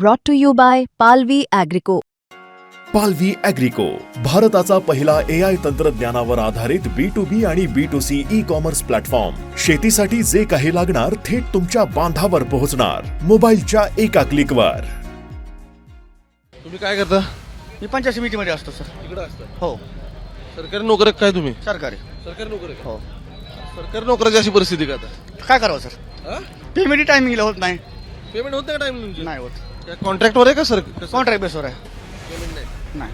brought to you by Palvi Agrico. पालवी अॅग्रिको भारताचा पहिला ए आय तंत्रज्ञानावर आधारित बी टू बी आणि B two C E commerce platform शेतीसाठी जे काही लागणार थेट तुमच्या बांधावर पोहोचणार. मोबाईलच्या एका क्लिकवर तुम्ही काय करता? मी पंचायत समितीमध्ये असतो सर. इकडे असता. हो. सरकारी नोकर काय तुम्ही? सरकारी. सरकारी नोकर हो. सरकारी नोकराची अशी परिस्थिती का आता? काय करावं सर? पेमेंट टायमिंगला होत नाही. पेमेंट होतं का टाइम तुमची नाही होत. कॉन्ट्रॅक्टवर आहे का सर कॉन्ट्रॅक्ट बेसवर आहे. पेमेंट नाही. नाही.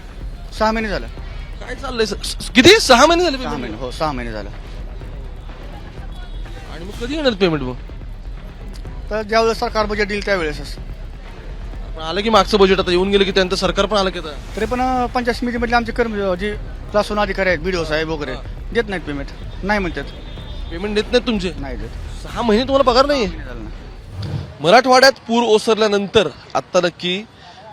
सहा महिने झालं. काय चाललंय सर? स- किती? सहा महिने झाले सहा? महिने हो सहा महिने झालं. आणि मग कधी येणार पेमेंट मग? तर ज्यावेळेस सरकार बजेट देईल त्यावेळेसच. पण आलं की मागचं बजेट आता येऊन गेलं की त्यांचं सरकार पण आलं की आता? तरी पण अं, पंचायत समितीमधले आमचे कर्म जे क्लासून अधिकारी आहेत बी साहेब वगैरे देत नाहीत पेमेंट नाही म्हणतात. पेमेंट देत नाहीत तुमचे? नाही देत. सहा महिने तुम्हाला पगार नाही ना. मराठवाड्यात पूर ओसरल्यानंतर आत्ता नक्की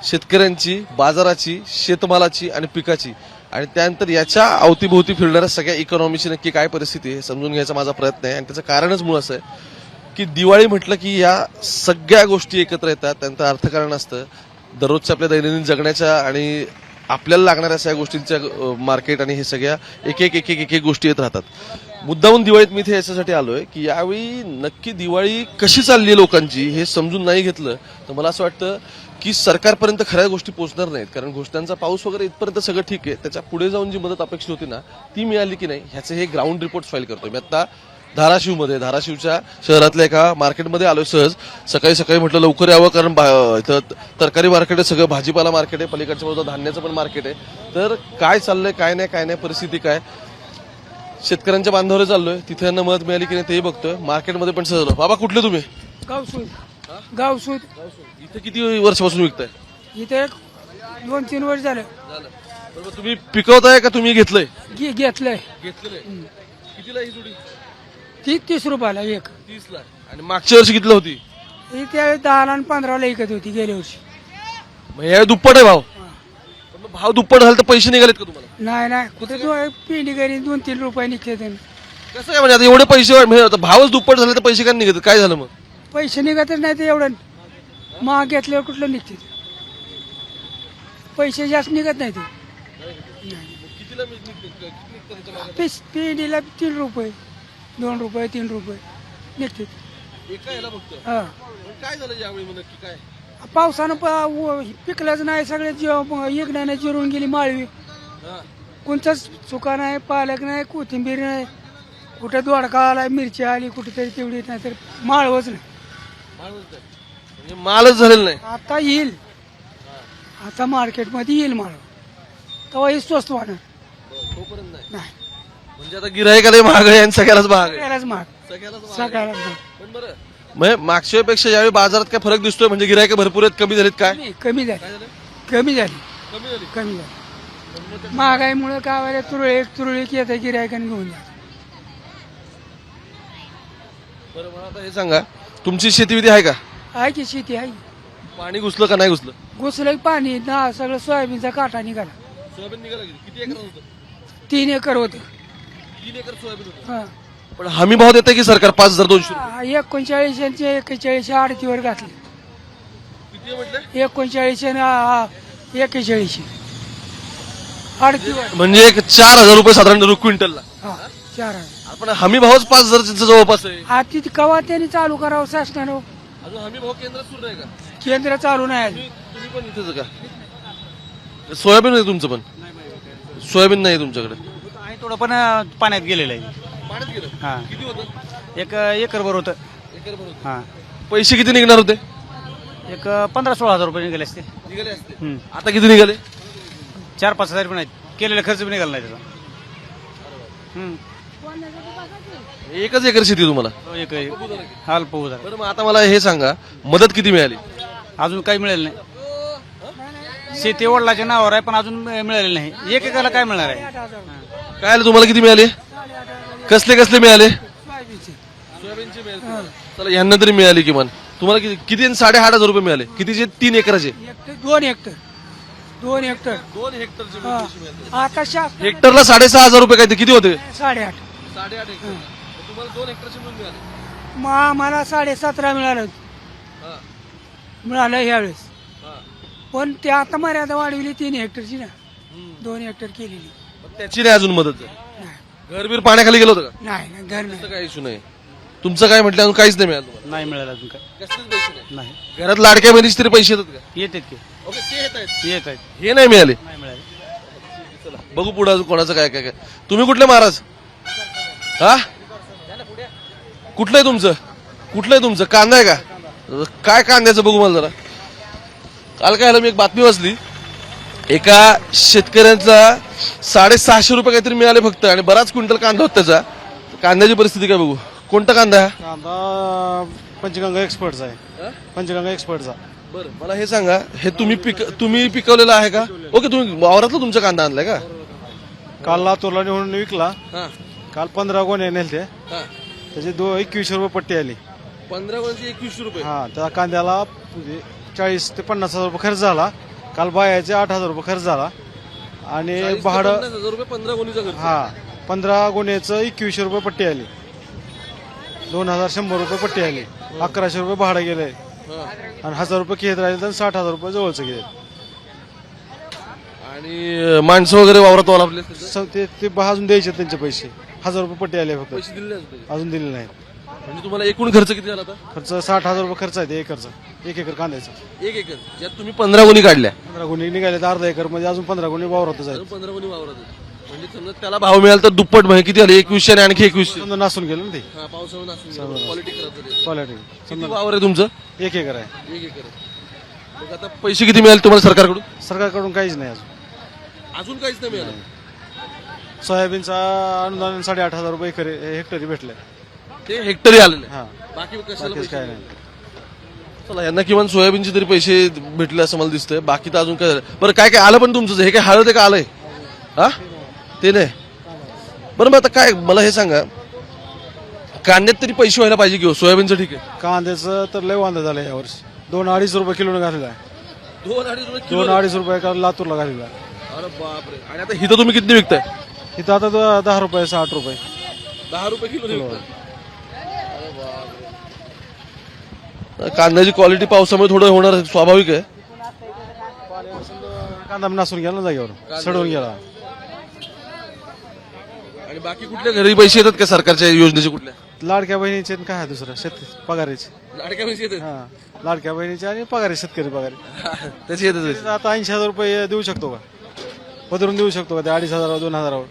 शेतकऱ्यांची बाजाराची शेतमालाची आणि पिकाची आणि त्यानंतर याच्या अवतीभोवती फिरणाऱ्या सगळ्या इकॉनॉमीची नक्की काय परिस्थिती आहे हे समजून घ्यायचा माझा प्रयत्न आहे. आणि त्याचं कारणच मूळ असं आहे की दिवाळी म्हटलं की या सगळ्या गोष्टी एकत्र येतात त्यांचं अर्थकारण असतं. दररोजच्या आपल्या दैनंदिन जगण्याच्या आणि आपल्याला लागणाऱ्या सगळ्या गोष्टींच्या मार्केट आणि हे सगळ्या एक एक एक एक एक एक गोष्टी येत राहतात. मुद्दाहून दिवाळीत मी इथे याच्यासाठी आलोय की यावेळी नक्की दिवाळी कशी चालली आहे लोकांची हे समजून नाही घेतलं. तर मला असं वाटतं की सरकारपर्यंत खऱ्या गोष्टी पोहोचणार नाहीत. कारण घोषणांचा पाऊस वगैरे इथपर्यंत सगळं ठीक आहे. त्याच्या पुढे जाऊन जी मदत अपेक्षित होती ना ती मिळाली की नाही ह्याचे हे ग्राउंड रिपोर्ट फाईल करतोय. मी आता धाराशिवमध्ये धाराशिवच्या शहरातल्या एका मार्केटमध्ये आलोय सहज. सकाळी सकाळी म्हटलं लवकर यावं कारण इथं तरकारी मार्केट आहे सगळं भाजीपाला मार्केट आहे पलीकडच्या बाजूला धान्याचं पण मार्केट आहे. तर काय चाललंय काय नाही काय नाही परिस्थिती काय? शेतकऱ्यांच्या बांधावर चाललोय. तिथे यांना मदत मिळाली की नाही तेही बघतोय. मार्केटमध्ये पण सहज बाबा कुठले तुम्ही? गावसूद गावसूद इथे किती वर्षापासून विकताय? इथे दोन तीन वर्ष झालं. बरोबर तुम्ही पिकवताय का तुम्ही घेतलंय? घे घेतलंय. घेतलेलं कितीला ही जोडी? ती तीस रुपयाला एक. तीस ला आणि मागच्या वर्षी कितीला होती? ही त्यावेळी दहाला आणि पंधराला विकत होती गेल्या वर्षी. मग या दुप्पट आहे भाव. पण मग भाव दुप्पट झाला तर पैसे निघालेत का तुम्हाला? नाही नाही. कुठे दोन पिंडी घरी दोन तीन रुपये निघते त्यानं. कसं काय म्हणजे आता एवढे पैसे वाढ- म्हणजे आता भावच दुप्पट झाले तर पैसे काय निघत? काय झालं मग? पैसे निघतच नाही ते एवढं. महाग घेतल्यावर कुठलं निघते ते? पैसे जास्त निघत नाही ते. पीस पिंडीला तीन रुपये दोन रुपये तीन रुपये निघते हा. काय झालं यावेळी मग नक्की काय? पावसानं प- व- पिकलंच नाही सगळे एकण्याने जिरून गेली माळवी. कोणताच चुका नाही पालक नाही कोथिंबीर नाही. कुठे दोडका आला मिरची आली कुठेतरी तेवढी नाही तर माळवच नाही. म्हणजे मालच झालेला नाही. आता येईल. आता मार्केटमध्ये येईल माळ. तेव्हा हे स्वस्त तोपर्यंत नाही. नाही. म्हणजे आता गिरायकाला महाग आहे आणि सगळ्यालाच महाग आहे. सगळ्यालाच महाग. सगळ्यालाच महाग आहे. सगळ्यालाच महाग. पण बरं. म्हणजे मागच्या पेक्षा यावेळी बाजारात काय फरक दिसतोय? म्हणजे गिरायक भरपूर आहेत कमी झालेत काय? कमी कमी झाली. काय झालं? कमी झाली. कमी झाली. कमी झाली. महागाईमुळे काय व्हायला तुरळे तुरळीक येतं गिरायकाने घेऊन जा. बरं मला आता हे सांगा. तुमची शेतीविधी आहे का? आहे की शेती आहे पाणी घुसलं का नाही घुसलं? घुसलं की पाणी. ना सगळं सोयाबीनचा काटा निघाला. सोयाबीन निघाला किती एकर होतं? तीन एकर होते. तीन एकर सोयाबीन होतं. हा. पण हमी भाव देते की सरकार पाच हजार दोनशे रुपये? हा, एकोणचाळीसशे एक्केचाळीसशे आडतीवर घातले. किती आहे म्हटलं? एकोणचाळीसशे आणि म्हणजे एक चार हजार रुपये साधारण रुक क्विंटलला. हा चार हजार. आपण हमी भावच पाच हजारच्या जवळपास आहे. हा तिथे कवा त्यांनी चालू करावं शासनानं? अजून हमी भाव केंद्र सुरू आहे का? केंद्र चालू नाही आलं. तुम्ही पण इथेच का? सोयाबीन आहे तुमचं पण? सोयाबीन नाही तुमच्याकडे? थोडं पण अं, पाण्यात गेलेलं आहे. पाण्यात गेलं? हा. किती होतं? एक अं, एकरभर होतं. एकर भर होतं. हा. पैसे किती निघणार होते? एक अं, पंधरा सोळा हजार रुपये निघाले असते. निघाले असते. हम्म. आता किती निघाले? चार पाच हजार पण आहेत. केलेला खर्च बी निघाला नाही त्याचा. हम्म. एकच एकर शेती आहे तुम्हाला? तो एक अल्प उधार बरं मग आता मला हे सांगा मदत किती मिळाली? अजून काही मिळेल नाही. शेती वडिलाच्या नावावर आहे पण अजून मिळ- मिळालेलं नाही. एक एकाला काय मिळणार आहे? काय आलं तुम्हाला किती मिळाले? कसले कसले मिळाले? सोयाबीनचे. चला यांना तरी मिळाली किमान. तुम्हाला किती किती साडे आठ हजार रुपये मिळाले. कितीचे? तीन एकराचे. दोन हेक्टर. दोन हेक्टर. दोन हेक्टरचे हा. आता शासन हेक्टरला साडेसहा हजार रुपये काय ते किती होते? साडेआठ. साडेआठ हेक्टर. तुम्हाला दोन हेक्टरचे मिळून मिळाले. मग आम्हाला साडेसतरा मिळालं. मिळालं ह्यावेळेस. पण ते आता मर्यादा वाढवली तीन हेक्टरची ना. दोन हेक्टर केलेली. पण त्याची नाही अजून मदत? झाली. नाही. घर बीर पाण्याखाली गेलं होतं का? नाही नाही, घर नाही. काही इशू नाही. तुमचं काय म्हटलं अजून काहीच नाही मिळालं तुम्हाला? नाही मिळालं अजून काय. कसलेच पैसे नाही? नाही. घरात लाडक्या बहिणीचे तरी पैसे येतात का? येतात की. ओके ते येत आहेत. येत आहेत. हे नाही मिळाले. नाही मिळाले. चला बघू पुढे अजून कोणाचं काय काय काय. तुम्ही कुठले महाराज? हा? कुठलं आहे तुमचं? कुठलं आहे तुमचं? कांदा आहे का? काय कांद्याचं बघू मला जरा. काल काय झालं मी एक बातमी वाचली. एका शेतकऱ्यांचा साडेसहाशे रुपये काहीतरी मिळाले फक्त आणि बराच क्विंटल कांदा होता त्याचा. कांद्याची परिस्थिती काय बघू? कोणता कांदा आहे? कांदा पंचगंगा एक्सपर्टचा आहे. पंचगंगा एक्सपर्टचा. बरं मला हे सांगा हे तुम्ही पिक तुम्ही पिकवलेलं आहे का? ओके तुम्ही वावरातला तुमचा कांदा आणलाय का? काल लातूरला नेऊन विकला. हा. काल पंधरा गोणे नेलते. हा. त्याची दो एकवीसशे रुपये पट्टी आली. पंधरा वर्षी एकवीसशे रुपये? हा त्या कांद्याला म्हणजे चाळीस ते पन्नास हजार रुपये खर्च झाला. काल बायाचे आठ हजार रुपये खर्च झाला. आणि चाळीस ते भाडं पन्नास हजार रुपये पंधरा कोणीचा खर्च. हा पंधरा गुन्ह्याचं एकवीसशे रुपये पट्टी आली. दोन हजार शंभर रुपये पट्टी आली. अकराशे रुपये भाडं गेलंय. आणि हजार रुपये घेत राहिले तर साठ हजार रुपये जवळचं गेले आणि माणसं वगैरे वावरात? स- ते ते अजून द्यायचे त्यांचे पैसे. हजार रुपये पट्टी आले फक्त. पैसे दिले. अजून दिले नाहीत. म्हणजे तुम्हाला एकूण खर्च किती झाला आता? खर्च साठ हजार रुपये खर्च आहे ते एकरचा. एक एकर कांद्याचा. एक एकर. ज्यात तुम्ही पंधरा गुणी काढल्या. पंधरा गुन्हे निघाले तर अर्धा एकर. म्हणजे अजून पंधरा गुन्हे वावरतच आहेत. अजून पंधरा गुणी वावरात. म्हणजे समजा त्याला भाव मिळाला तर दुप्पट म्हणजे किती आले एकवीसशे आणि आणखी एकवीसशे. समजा नासून गेलं ना ते. हा पावसाळून क्वालिटी खराब झाली. क्वालिटी किती वावर आहे तुमचं? एक एकर आहे. एक एकर आहे. मग आता पैसे किती मिळाले तुम्हाला सरकारकडून? सरकारकडून काहीच नाही अजून. अजून काहीच नाही मिळालं? सोयाबीनचा अनुदान साडेआठ हजार रुपये एकर हेक्टरी भेटले. ते हेक्टरी आलेले. हा. बाकी कशाला बाकीच काय नाही. नाही. चला यांना किमान सोयाबीनचे तरी पैसे भेटले असं मला दिसतंय. बाकी तर अजून काय झालं? बरं काय काय आलं पण तुमचं? हे काय हळद आहे का आलंय? हा? ते नाही बरं मग आता काय मला हे सांगा. कांद्यात तरी पैसे व्हायला पाहिजे की हो? सोयाबीनचं ठीक आहे. कांद्याचं तर लय वांदा झालं यावर्षी दोन अडीच रुपये किलोने घालेला आहे. दोन अडीच रुपये किलो? दोन अडीच रुपये का लातूरला घालेला आहे. अरे बापरे. आणि आता हिथं तुम्ही किती विकताय? इथं आता द- दहा रुपये साठ रुपये. दहा रुपये किलो विकताय? कांद्याची क्वालिटी पावसामुळे थोडं होणार स्वाभाविक आहे. कांदा नासून गेला ना जागेवर सडवून गेला. बाकी कुठल्या घरी पैसे येतात का सरकारच्या योजनेचे कुठल्या? लाडक्या बहिणीचे आणि काय आहे दुसरं? शेत पगारीचे. लाडक्या पैसे येतात? हा. लाडक्या बहिणीचे आणि पगारी शेतकरी पगारी. त्याचे येतात पैसे. आता ऐंशी हजार रुपये देऊ शकतो का? पदरून देऊ शकतो का? ते अडीच हजारावर दोन हजारावर.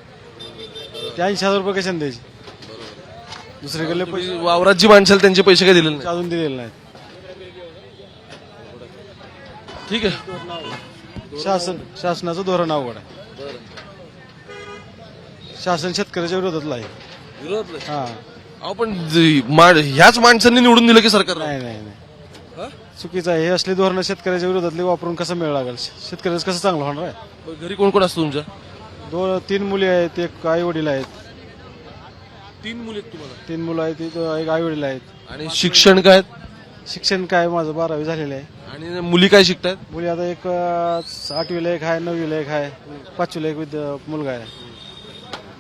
ते ऐंशी हजार रुपये कशाने द्यायचे? दुसरीकडले पैसे तुम्ही वावरात जी माणसं आहेत, त्यांचे पैसे काय दिलेले नाही अजून दिलेले नाहीत. ठीक आहे. शासन शासनाचं धोरण अवघड आहे. शासन शेतकऱ्याच्या विरोधातलं आहे. हा. अहो पण जे मा- ह्याच माणसांनी निवडून दिलं की सरकार? नाही नाही नाही. चुकीचं आहे. हे असले धोरणं शेतकऱ्याच्या विरोधातले वापरून कसं मिळ लागेल? शेतकऱ्याचं कसं चांगलं होणार आहे? घरी कोण कोण असतं तुमच्या? दोन तीन मुली आहेत. एक आई वडील आहेत. तीन मुली आहेत तुम्हाला? तीन मुलं आहेत. एक एक आई वडील आहेत. आणि शिक्षण काय शिक्षण काय माझं बारावी झालेलं आहे. आणि मुली काय शिकतायत? मुली आता एक अं, आठवीला एक आहे नववीला एक आहे. पाचवीला एक विद्या मुलगा आहे.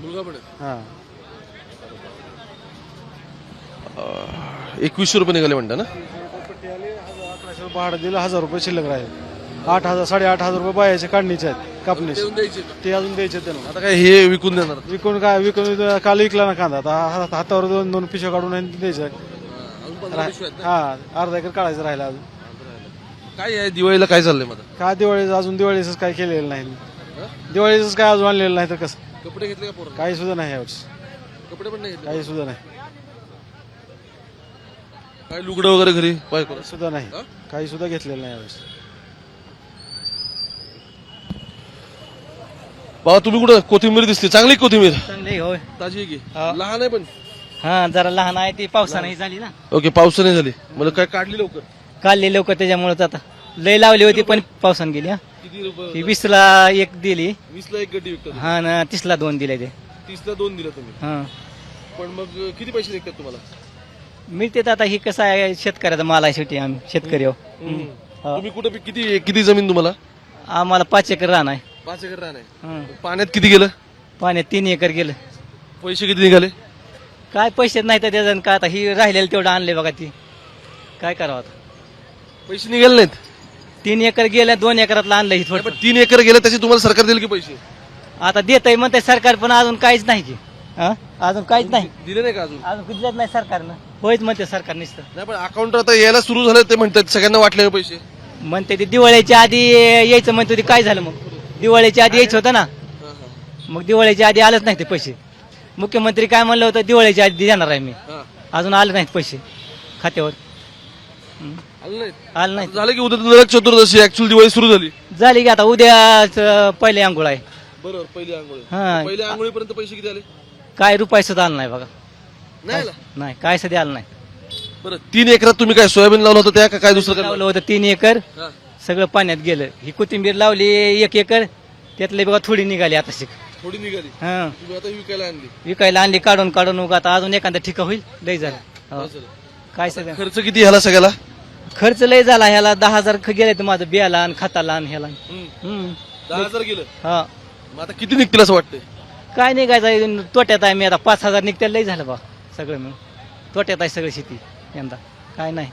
मुलगा पण हा. एकवीसशे रुपये निघाले म्हणता ना? अकराशे रुपये भाडं दिलं हजार रुपये शिल्लक राहील. आठ हजार साडेआठ हजार रुपये बायाचे काढणीचे आहेत कापणीचे. ते अजून द्यायचे त्यांना. आता काय हे विकून देणार? विकून काय विकून काल विकला ना कांदा. आता हातावर दोन दोन पिशव्या काढून आणि द्यायचं. हा अर्धा एकर काढायचं राहिला अजून. काय आहे? दिवाळीला काय चाललंय माझं काय दिवाळीचं अजून दिवाळीच काय केलेलं नाही. दिवाळीच काय अजून आणलेलं नाही तर कसं? कपडे घेतले का पोरं काही सुद्धा नाही यावर्षी. कपडे पण नाही घेतले? काही सुद्धा नाही. काय लुगडं वगैरे घरी? बायकोला सुद्धा नाही. काही सुद्धा घेतलेलं नाही यावर्षी. बाबा तुम्ही कुठं? कोथिंबीर दिसते. चांगली कोथिंबीर. चांगली होय. ताजी आहे की? लहान आहे पण. हा जरा लहान आहे ती. पावसाने झाली ना. ओके पावसाने झाली. मला काय काढली लवकर? काढली लवकर त्याच्यामुळेच आता. लय लावली होती पण पावसाने गेली हा. किती रुपये वीसला एक दिली. वीसला एक गड्डी विकतात? हा ना तीसला दोन दिले ते. तीसला दोन दिला तुम्ही? हा. पण मग किती पैसे निघतात तुम्हाला? मिळते तर आता ही कसं आहे शेतकऱ्याचा माल आहे शेवटी आम्ही शेतकरी आहो. हा. तुम्ही कुठं पी- किती किती जमीन तुम्हाला? आम्हाला पाच एकर रान आहे. पाच एकर रान आहे. हं. पाण्यात किती गेलं? पाण्यात तीन एकर गेलं. पैसे किती निघाले? काय पैसे नाही तर त्याचं काय आता ही राहिलेलं तेवढं आणले बघा ती. काय करावं आता? पैसे निघाले नाहीत? तीन एकर गेलं दोन एकरातलं आणलं ही थोडं. पण तीन एकर गेले त्याचे तुम्हाला सरकार देईल की पैसे? आता देत आहे म्हणते सरकार पण अजून काहीच नाही की. हा? अजून काहीच नाही. दिले नाही का अजून? अजून दिलेच नाही सरकारनं. होईच म्हणते सरकार नुसतं. नाही पण अकाउंट आता यायला सुरू झालं ते म्हणतात सगळ्यांना वाटले पैसे. म्हणते ते दिवाळीच्या आधी यायचं म्हणतो ते काय झालं मग? दिवाळीच्या आधी यायचं होतं ना? मग दिवाळीच्या आधी आलंच नाही ते पैसे. मुख्यमंत्री काय म्हणलं होतं दिवाळीच्या आधी देणार आहे मी. अजून आले नाहीत पैसे खात्यावर. आलं नाही झालं की उद्या नरक चतुर्दशी ऍक्च्युअल दिवाळी सुरू झाली. झाली की आता उद्या पहिले आंघोळ आहे. बरोबर पहिली आंघोळी. हा. पहिल्या आंघोळीपर्यंत पैसे किती आले? काय रुपये सुद्धा आलं नाही बघा. नाही आला? नाही काय सध्या आलं नाही. बरं तीन एकरात तुम्ही काय सोयाबीन लावलं होतं त्या का काय दुसरं काय लावलं होतं तीन एकर. हा. सगळं पाण्यात गेलं. ही कोथिंबीर लावली एक एकर. त्यातले बघा थोडी निघाली आता शिक. थोडी निघाली. हा. तुम्ही आता विकायला आणली. विकायला आणली काढून काढून उगा आता अजून एखादा ठिका होईल. लय झालं. हो. काय सगळं? खर्च किती ह्याला सगळ्याला? खर्च लय झाला ह्याला. दहा हजार ख- गेले तर माझं बियाला आणि खताला आणि ह्याला. हम्म. दहा हजार गेलं हा. मग आता किती निघतील असं वाटतंय? काय निघायचं तोट्यात आहे मी आता. पाच हजार निघते लय झालं बा. सगळं मिळून. तोट्यात आहे सगळं शेती. यंदा. काय नाही.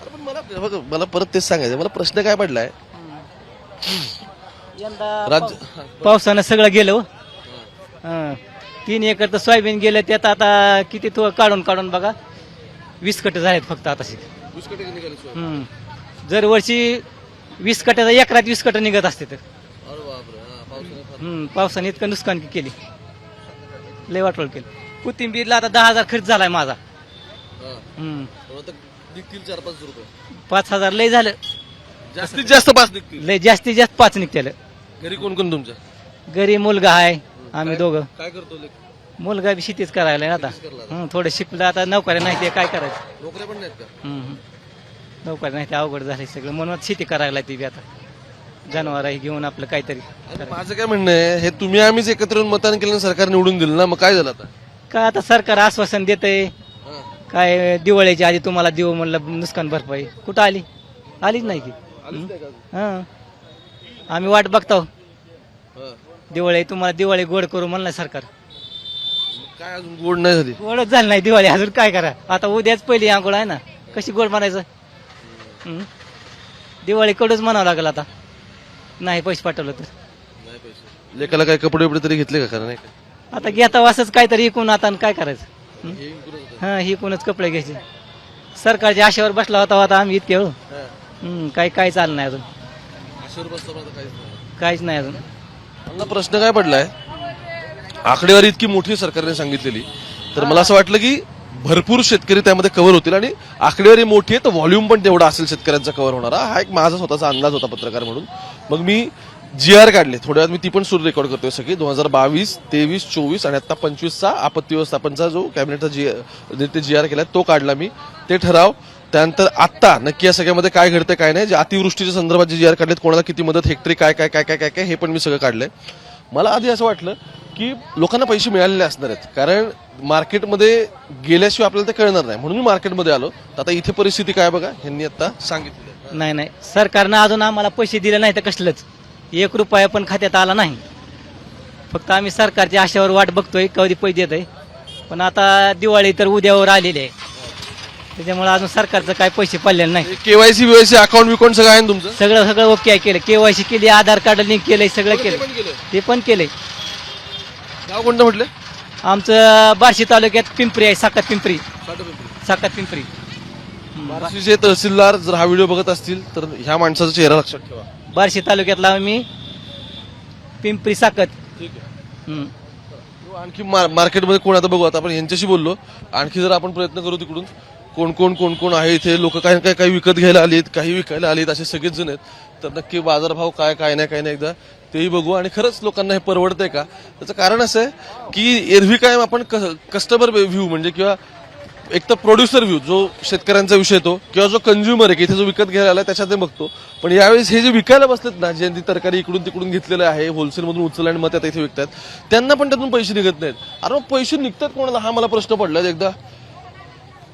अरे पण मला बघ, मला परत तेच सांगायचं मला प्रश्न काय पडलाय? राज्य पावसानं सगळं गेलं हो. हं. तीन एकर तर सोयाबीन गेलं त्यात आता किती तो काढून काढून बघा. वीस कट झालेत फक्त आता. शिक वीस कटे निघाले सोयाबीन. हम्म. दरवर्षी वीस एकरात वीस कट निघत असते तर. अरे बापरे हा, पावसाने फार- हम्म, पावसाने इतकं नुकसान केली. लय वाटवळ केली. कोथिंबीरला आता दहा हजार खर्च झालाय माझा. हा. हम्म. पण आता निघतील चार पाच रुपये. पाच हजार लय झालं. जास्तीत जास्त पाच निघतील. लय जास्तीत जास्त पाच निघतेलं घरी कोण कोण तुमच्या? घरी मुलगा आहे आम्ही दोघं. काय करतो? मुलगा बी शेतीच करायला आता. हं, थोडं शिकलं आता नोकऱ्या नाही ते काय करायचं? नोकऱ्या पण नाहीत का? हम्म. नोकऱ्या नाही ते अवघड झाले सगळं. म्हणून शेती करायला ती बी आता. जनावर घेऊन आपलं काहीतरी माझं काय म्हणणं आहे हे तुम्ही आम्हीच एकत्र येऊन मतदान केलं आणि सरकार निवडून दिलं ना मग काय झालं आता? काय आता सरकार आश्वासन देतंय? हा. काय दिवाळीच्या आधी तुम्हाला देऊ म्हणलं नुकसान भरपाई. कुठं आली? आलीच नाही की आलीच नाही का अजून? हां. आम्ही वाट बघतो हा. दिवाळी तुम्हाला दिवाळी गोड करू म्हणलं सरकार. काय अजून गोड नाही झाली? गोडच झाली नाही दिवाळी. अजून काय करा? आता उद्याच पहिली आंघोळ आहे ना. कशी गोड म्हणायचं? हं? दिवाळी कडूच म्हणावं लागेल आता. नाही पैसे पाठवलं तर. नाही पैसे. लेकाला काय कपडे बिपडे तरी घेतले का खरं नाही का? आता घेता असंच काहीतरी इकून आता आणि काय करायचं? हं? हे होतं. हा कोणच कपडे घ्यायचे. सरकारच्या आशेवर बसला होता आता आम्ही इतके वेळ हा. हं, काही काही चाललं नाही अजून. पण आता काहीच नाही. काहीच नाही अजून. मला प्रश्न काय पडलाय? आकडेवारी इतकी मोठी सरकारने सांगितलेली. तर मला असं वाटलं की भरपूर शेतकरी त्यामध्ये कव्हर होतील आणि आकडेवारी मोठी आहे तर व्हॉल्यूम पण तेवढा असेल शेतकऱ्यांचा कव्हर होणारा. हा एक माझा स्वतःचा अंदाज होता पत्रकार म्हणून. मग मी जी आर काढले. थोड्या वेळात मी ती पण सुरू रेकॉर्ड करतोय सगळी. दोन हजार बावीस तेवीस चोवीस आणि आता पंचवीसचा आपत्ती व्यवस्थापनचा जो कॅबिनेटचा जी ते जी आर केला तो काढला मी. ते ठराव. त्यानंतर आत्ता नक्की या सगळ्यामध्ये काय घडतं काय नाही जे अतिवृष्टीच्या संदर्भात जे जी आर काढलेत कोणाला किती मदत हेक्टरी काय काय काय काय काय काय हे पण मी सगळं काढलंय. मला आधी असं वाटलं की लोकांना पैसे मिळालेले असणार आहेत. कारण मार्केटमध्ये गेल्याशिवाय आपल्याला ते कळणार नाही. म्हणून मी मार्केटमध्ये आलो. तर आता इथे परिस्थिती काय बघा ह्यांनी आता सांगितलं नाही नाही. सरकारनं अजून आम्हाला पैसे दिले नाही तर कसलंच? एक रुपया पण खात्यात आला नाही. फक्त आम्ही सरकारच्या आशेवर वाट बघतोय कधी पैसे देत आहे पण आता दिवाळी तर उद्यावर आलेली आहे. त्याच्यामुळे अजून सरकारचं काय पैसे पडलेले नाही. केवायसी बीवायसी अकाउंट बिकाउंट सगळं आहे ना तुमचं? सगळं सगळं ओके केलं. केवायसी केली आधार कार्ड लिंक केलंय सगळं केलं ते पण केलंय. गाव कोणतं म्हटलं? आमचं बार्शी तालुक्यात पिंपरी आहे साकत पिंपरी. साकत पिंपरी. बार्शीचे तहसीलदार जर हा व्हिडिओ बघत असतील तर ह्या माणसाचा चेहरा लक्षात ठेवा. बार्शी तालुक्यातला आम्ही पिंपरी ठीक आहे. हम्म. आणखी मार- मार्केटमध्ये कोण आता बघू आता आपण यांच्याशी बोललो. आणखी जर आपण प्रयत्न करू तिकडून कोण कोण कोण कोण आहे इथे? लोक काय काय काही विकत घ्यायला आलेत काही विकायला आलेत असे सगळेच जण आहेत. तर नक्की बाजारभाव काय काय नाही काय नाही एकदा तेही बघू. आणि खरंच लोकांना हे परवडतंय का? त्याचं कारण असं आहे की एरव्ही कायम आपण कस्टमर व्ह्यू म्हणजे किंवा एक तर प्रोड्युसर व्ह्यू जो शेतकऱ्यांचा विषय तो किंवा जो कंझ्युमर आहे की इथे जो विकत घ्यायला आला त्याच्यात ते बघतो. पण यावेळेस हे जे विकायला बसलेत ना ज्यांनी तरकारी इकडून तिकडून घेतलेलं आहे होलसेलमधून उचललं आणि मग त्यात इथे विकतात त्यांना पण त्यातून पैसे निघत नाहीत. अरे मग पैसे निघतात कोणाला? हा मला प्रश्न पडला एकदा.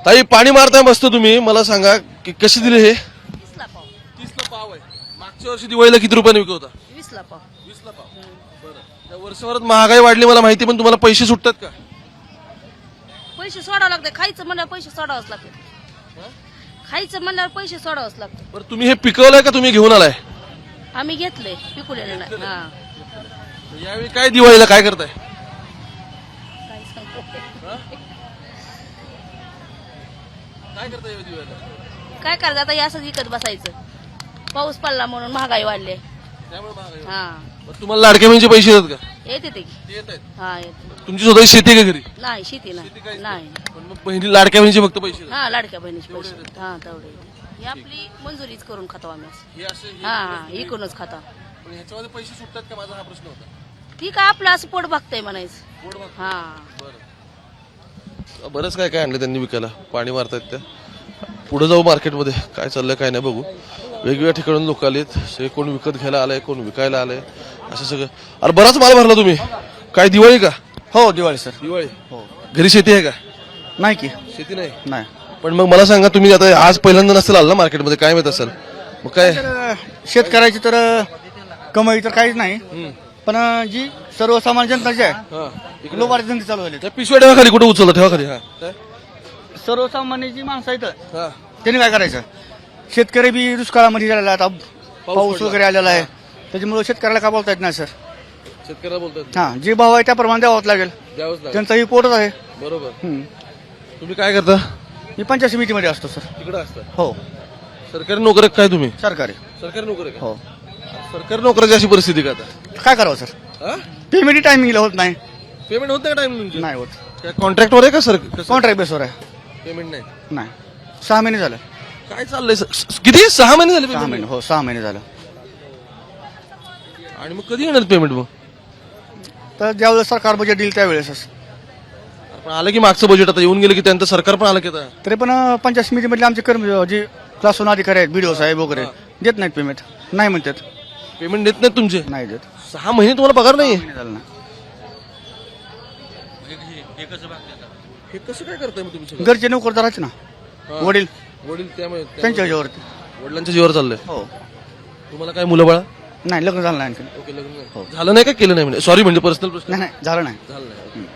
ताई पाणी मारताय मस्त तुम्ही. मला सांगा की कशी दिली हे? तीसला पाव. आहे. मागच्या वर्षी दिवाळीला किती रुपयाने विकत होता? वीसला पाव. वीसला पाव. बरं. त्या वर्षभरात महागाई वाढली मला माहिती पण तुम्हाला पैसे सुटतात का? पैसे सोडावं लागते. खायचं म्हणलं पैसे सोडावंच लागते. खायचं म्हणल्यावर पैसे सोडावंच लागतं. बरं तुम्ही हे पिकवलंय का तुम्ही घेऊन आलाय? आम्ही घेतलंय. पिकवलेलं नाही. हा. यावेळी काय दिवाळीला काय करताय काय सांगू? काय यावेळी दिवाळीला काय करायचं आता विकत बसायचं. पाऊस पडला म्हणून महागाई वाढली. त्यामुळे महागाई. हा. तुम्हाला लाडक्या बहिणीचे पैसे येतात का? येते ते. ते येत आहेत? हा येते. तुमची स्वतःची शेती आहे का घरी? नाही शेती नाही. नाही. पण मग बहिणी लाडक्या बहिणीचे फक्त पैसे येतात. हा लाडक्या बहिणीचे पैसे. हा तेवढे येते. ही आपली मंजुरीच करून खातो आम्ही असं. हे असे हे- हा हा इकूनच खाता. पण ह्याच्यामध्ये पैसे सुटतात का? माझा हा प्रश्न होता. ठीक आहे आपलं असं पोट बघतंय म्हणायचं. हा. बरं. बरंच काय काय आणलं त्यांनी विकायला? पाणी मारतायत त्या. पुढे जाऊ मार्केटमध्ये. काय चाललंय काय नाही बघू. वेगवेगळ्या ठिकाणून लोक आलेत. सगळे कोण विकत घ्यायला आलंय कोण विकायला आलंय. असं सगळं. अरे बराच माल भरला तुम्ही. काय दिवाळी का? हो दिवाळी सर. दिवाळी? हो. घरी शेती आहे का? नाही की. शेती नाही? नाही. पण मग मला सांगा तुम्ही आता आज पहिल्यांदा नसेल आलं ना मार्केटमध्ये काय माहीत असेल? मग काय? शेतकऱ्याची तर कमाई तर काहीच नाही. पण जी सर्वसामान्य जनता जी आहे. लोकांची धंदे चालू झाले. त्या पिशव्या ठेवा खाली कुठे उचललं ठेवा खाली हा. काय? सर्वसामान्य जी माणसं आहेत हा. त्यांनी काय करायचं? शेतकरी बी दुष्काळामध्ये झालेला आहे. आता पाऊस पडला. वगैरे आलेला आहे. त्याच्यामुळे शेतकऱ्याला काय बोलता येत नाही सर? शेतकऱ्याला बोलतात हा जे भाव आहे त्याप्रमाणे द्यावाच लागेल. द्यावंच लागेल. त्यांचाही पोटच आहे. बरोबर. हम्म. तुम्ही काय करता? मी पंचायत समितीमध्ये असतो सर. तिकडे असता? हो. सरकारी नोकर काय तुम्ही? सरकारी. सरकारी नोकर का? हो. सरकारी नोकराची अशी परिस्थिती का आता? काय करावं सर? पेमेंट टायमिंगला होत नाही. पेमेंट होत नाही टाइम तुमची? नाही होत. काय कॉन्ट्रॅक्टवर आहे का सर कॉन्ट्रॅक्ट बेसवर आहे. पेमेंट नाही. नाही. सहा महिने झालं. काय चाललंय स- स- किती? सहा महिने झाले सहा payment? महिने हो सहा महिने झालं. आणि मग कधी येणार पेमेंट मग? तर ज्यावेळेस सरकार बजेट देईल त्यावेळेसच पण आलं की मागचं बजेट आता येऊन गेलं की त्यांचं सरकार पण आलं की आता. तरी पण अं, पंचायत समितीमधले आमचे कर्म जे क्लास वन अधिकारी आहेत बीडीओ साहेब वगैरे देत नाहीत पेमेंट नाही म्हणतात. पेमेंट देत नाही तुमचे? नाही देत. सहा महिने तुम्हाला पगार नाही? झालं ना. हे कसं काय करताय मग तुम्ही सगळं? घरचे नोकरदाराचे ना. वडील. वडील त्यामुळे त्यांच्या ह्याच्यावरती वडिलांच्या जीवर चाललंय? हो. तुम्हाला काय मुलं बाळा? नाही लग्न झालं नाही आणखी ओके लग्न नाही. झालं नाही का? केलं नाही म्हणजे सॉरी म्हणजे पर्सनल प्रश्न. नाही नाही झालं नाही. झालं नाही.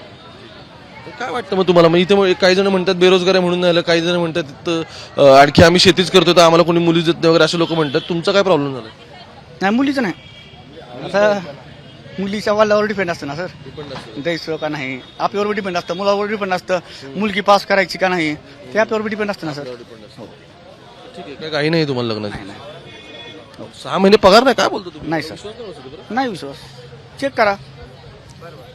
काय वाटतं मग तुम्हाला? मग इथे मग काही जण म्हणतात बेरोजगार आहे म्हणून नाही आलं. काही जण म्हणतात तिथं, अं, आणखी आम्ही शेतीच करतो तर आम्हाला कोणी मुली देत नाही वगैरे असे लोक म्हणतात. तुमचा काय प्रॉब्लेम झाला नाही मुलीचं नाही. आता मुलीच्या वाल्यावर डिपेंड असतं ना सर द्यायचं का नाही? आपल्यावर डिपेंड असतं. मुलावर डिपेंड असतं. मुलगी पास करायची का नाही? ते आपल्यावर डिपेंड असतं ना सर हो. ठीक आहे. काय काही नाही तुम्हाला लग्नाची? हो, सहा महिने पगार नाही? काय बोलतो तुम्ही? नाही सर नाही विश्वास. चेक करा.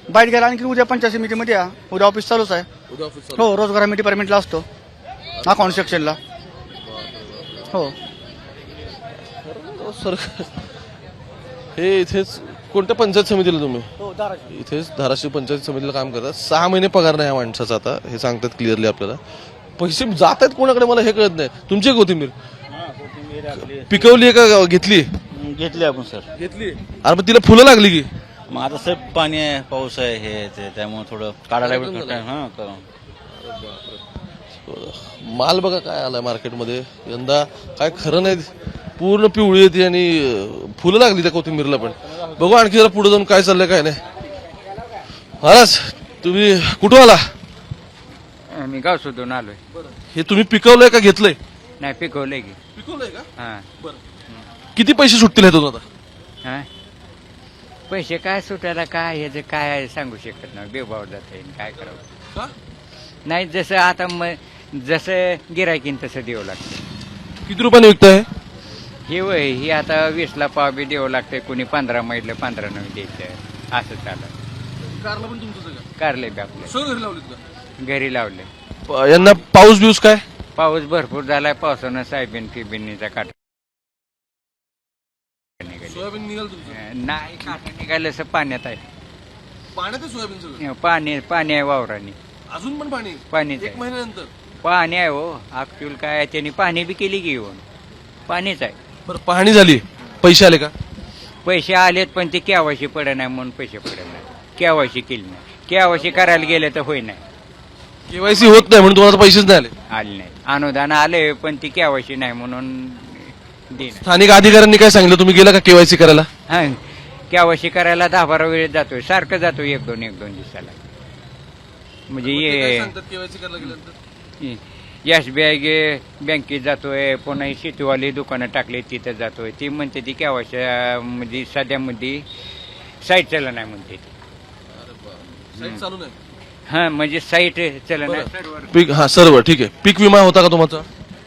बाईट गेला आणखी उद्या पंचायत समितीमध्ये या. उद्या ऑफिस चालूच आहे. उद्या ऑफिस हो रोजगार हमी डिपार्टमेंटला असतो. अकाउंट सेक्शनला हो. सर हे इथेच कोणत्या पंचायत समितीला तुम्ही? हो इथेच धाराशिव पंचायत समितीला काम करतात सहा महिने पगार नाही या माणसाचा आता हे सांगतात क्लिअरली आपल्याला. पैसे जात आहेत कोणाकडे मला हे कळत नाही. तुमची कोथिंबीर. पिकवली आहे का घेतली? घेतले आपण सर. घेतली. अरे मग तिला फुलं लागली की? मग आता सर पाणी आहे पाऊस आहे हे ते त्यामुळे थोडं काढायला हा माल बघा काय आलाय मार्केटमध्ये. यंदा काय खरं नाही पूर्ण पिवळी येते आणि फुलं लागली त्या कोथिंबीरला पण. बघू आणखी जरा पुढे जाऊन काय चाललंय काय नाही. महाराज तुम्ही कुठं आला? मी गाव शोधून आलोय हे तुम्ही पिकवलंय का घेतलंय? नाही पिकवलंय की. पिकवलंय का? हा. किती पैसे सुटतील ह्यातून आता? हा? पैसे काय सुटायला काय ह्याचं काय आहे सांगू शकत नाही. बेभाव जात काय करावं? नाही जसं आता जसं गिरायकीन तसं द्यावं लागतं. किती रुपयाने विकताय हे? वय ही आता वीसला पाव बी द्यावं लागतंय कोणी पंधरा मैदलं पंधरा नऊ द्यायचं. असं चाललं कारला पण तुमचं कारले बी आपले. घरी लावलीत का? घरी लावले. यांना पाऊस बिऊस काय? पाऊस भरपूर झालाय पावसानं साहेबीन फिबिनीचा काट निघाली. सोयाबीन निघाल तुमचं? नाही काटा निघालं असं पाण्यात आहे. पाण्यात सोयाबीन सगळं? पाणी पाणी आहे वावराने. अजून पण पाणी? पाणीच एक आहे महिन्यानंतर? पाणी आहे हो. ऍक्च्युअल काय त्यांनी पाणी बी केली की येऊन. पाणीच आहे. बरं पाहणी झाली. पैसे आले का? पैसे आलेत पण ते केवाशी पडे नाही म्हणून पैसे पडे नाही. केवाशी केली नाही. केवाशी करायला गेले तर होई नाही. केवायसी होत नाही म्हणून तुम्हाला पैसेच नाही आले. आले नाही. अनुदान आले पण ती केवाशी नाही म्हणून स्थानिक अधिकाऱ्यांनी काय सांगितलं? तुम्ही गेला का केवायसी करायला? हा. केवाशी करायला दहा बारा वेळ जातोय. सारखं जातो एक दोन एक दोन दिवसाला. म्हणजे ये केवायसी करायला गेल्यानंतर? एस बी आय बँकेत जातोय पुन्हा ही शेतीवाली दुकानं टाकली तिथं जातोय. ती म्हणते ती केव्हाच्या मध्ये सध्यामध्ये साईट चलन आहे म्हणते ती. साईट चालू नाही? हां म्हणजे साईट चलन आहे बरं. पीक हा सर्व ठीक आहे. पीक विमा होता का तुमचा?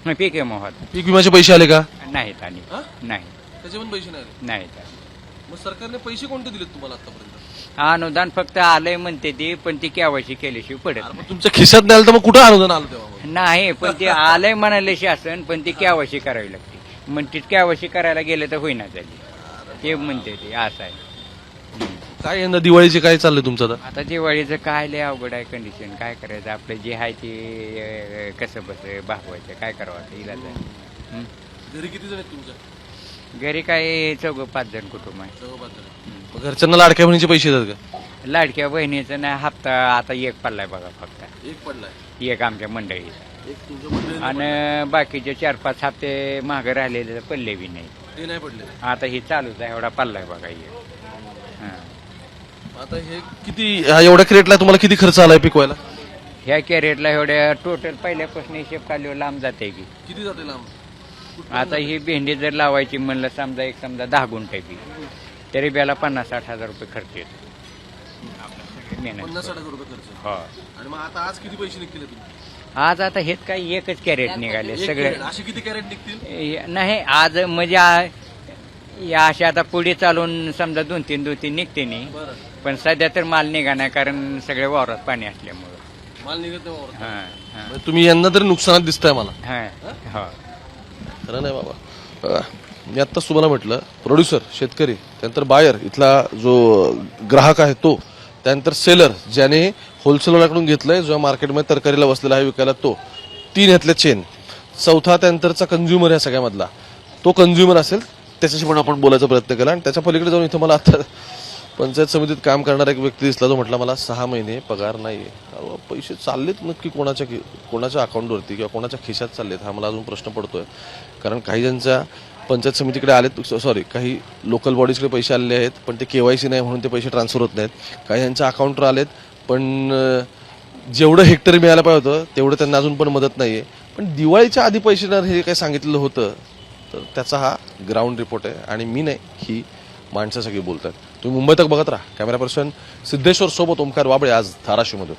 सर्व पीक आहे मोहात पीक विम्याचे पैसे आले का? नाहीत आणि हा? नाही. त्याचे पण पैसे नाही आले? नाहीत मग सरकारने पैसे कोणते दिलेत तुम्हाला आतापर्यंत? अनुदान फक्त आलंय म्हणते ती पण ती केवायची केल्याशिवाय पडत. मग तुमच्या खिशात नाही आलं तर मग कुठं अनुदान आलं तेव्हा? मग? नाही पण ते आलंय म्हणाले शासन पण ती केवायची करावी लागते. म्हणते केवायची करायला गेलं तर होईना झाली. ते म्हणते ते असं आहे. काय यंदा दिवाळीचे काय चाललंय तुमचं आता? आता दिवाळीचं काय लय अवघड आहे कंडिशन काय करायचं? आपलं जे आहे ते अं, कसं बस भागवायचं? काय करावं आता? इलाज आहे. हं? घरी किती जण आहेत तुमच्या? घरी काय चौघ पाच जण कुटुंब आहे. चौघं पाच जण. मग घरच्यांना लाडक्या बहिणीचे पैसे येतात का? लाडक्या बहिणीचं नाही हप्ता आता एक पडलाय बघा फक्त. एक पडलाय? एक आमच्या मंडळीचा. एक तुमच्या मंडळीने आणि बाकीचे चार पाच हप्ते मागे राहिलेले पडले बी नाही. ते नाही पडले? आता ही चालूच आहे एवढा पल्लाय बघा हे. हां. आता हे किती हा एवढ्या क्रेटला तुम्हाला किती खर्च आलाय पिकवायला? ह्या कॅरेटला एवढ्या टोटल पहिल्यापासून हिशेब काढल्यावर लांब जाते की किती जाते लांब? आता ही भेंडी जर लावायची म्हणलं समजा एक समजा दहा गुंठ बी. तरी ब्याला पन्नास साठ हजार रुपये खर्च येतो. मेहनत पन्नास साठ हजार रुपये खर्च हो. आणि मग आता आज किती पैसे निघतील तुम्ही? आज आता हेच काही एकच कॅरेट निघाले एक सगळे. कॅरेट. असे किती कॅरेट निघतील? हे- नाही आज म्हणजे आ- या अशा आता पुढे चालून समजा दोन तीन दोन तीन निघते नाही. बरं. पण सध्या तर माल निघा नाही कारण सगळ्या वावरात पाणी असल्यामुळं. माल निघत नाही वावरात. हां हां. तुम्ही यंदा तरी नुकसानात दिसताय मला. हां हो. खरं नाही बाबा. मी आत्ताच तुम्हाला म्हटलं प्रोड्युसर शेतकरी त्यानंतर बायर इथला जो ग्राहक आहे तो त्यानंतर सेलर ज्याने होलसेलवाल्याकडून घेतलंय जो मार्केटमध्ये तरकारीला बसलेला आहे विकायला तो. तीन ह्यातल्या चेन चौथा त्यानंतरचा कन्झ्युमर या सगळ्यामधला. तो कन्झ्युमर असेल त्याच्याशी पण आपण बोलायचा प्रयत्न केला. आणि त्याच्या पलीकडे जाऊन इथं मला आता पंचायत समितीत काम करणारा एक व्यक्ती दिसला जो म्हटला मला सहा महिने पगार नाही आहे पैसे चाललेत नक्की कोणाच्या कोणाच्या अकाउंटवरती किंवा कोणाच्या खिशात चाललेत हा मला अजून प्रश्न पडतोय. कारण काही ज्यांच्या पंचायत समितीकडे आलेत. सॉरी काही लोकल बॉडीजकडे पैसे आलेले आहेत पण ते के वाय सी नाही म्हणून ते पैसे ट्रान्सफर होत नाहीत. काही ज्यांच्या अकाउंटवर आलेत पण जेवढं हेक्टर मिळायला पाहिजे होतं तेवढं त्यांना अजून पण मदत नाही आहे पण दिवाळीच्या आधी पैसे देणार हे काही सांगितलेलं होतं तर त्याचा हा ग्राउंड रिपोर्ट आहे. आणि मी नाही ही माणसं सगळी बोलतात. तुम्ही मुंबईत बघत राहा. कॅमेरा पर्सन सिद्धेश्वर सोबत ओमकार वाबळे आज धाराशिवमधून.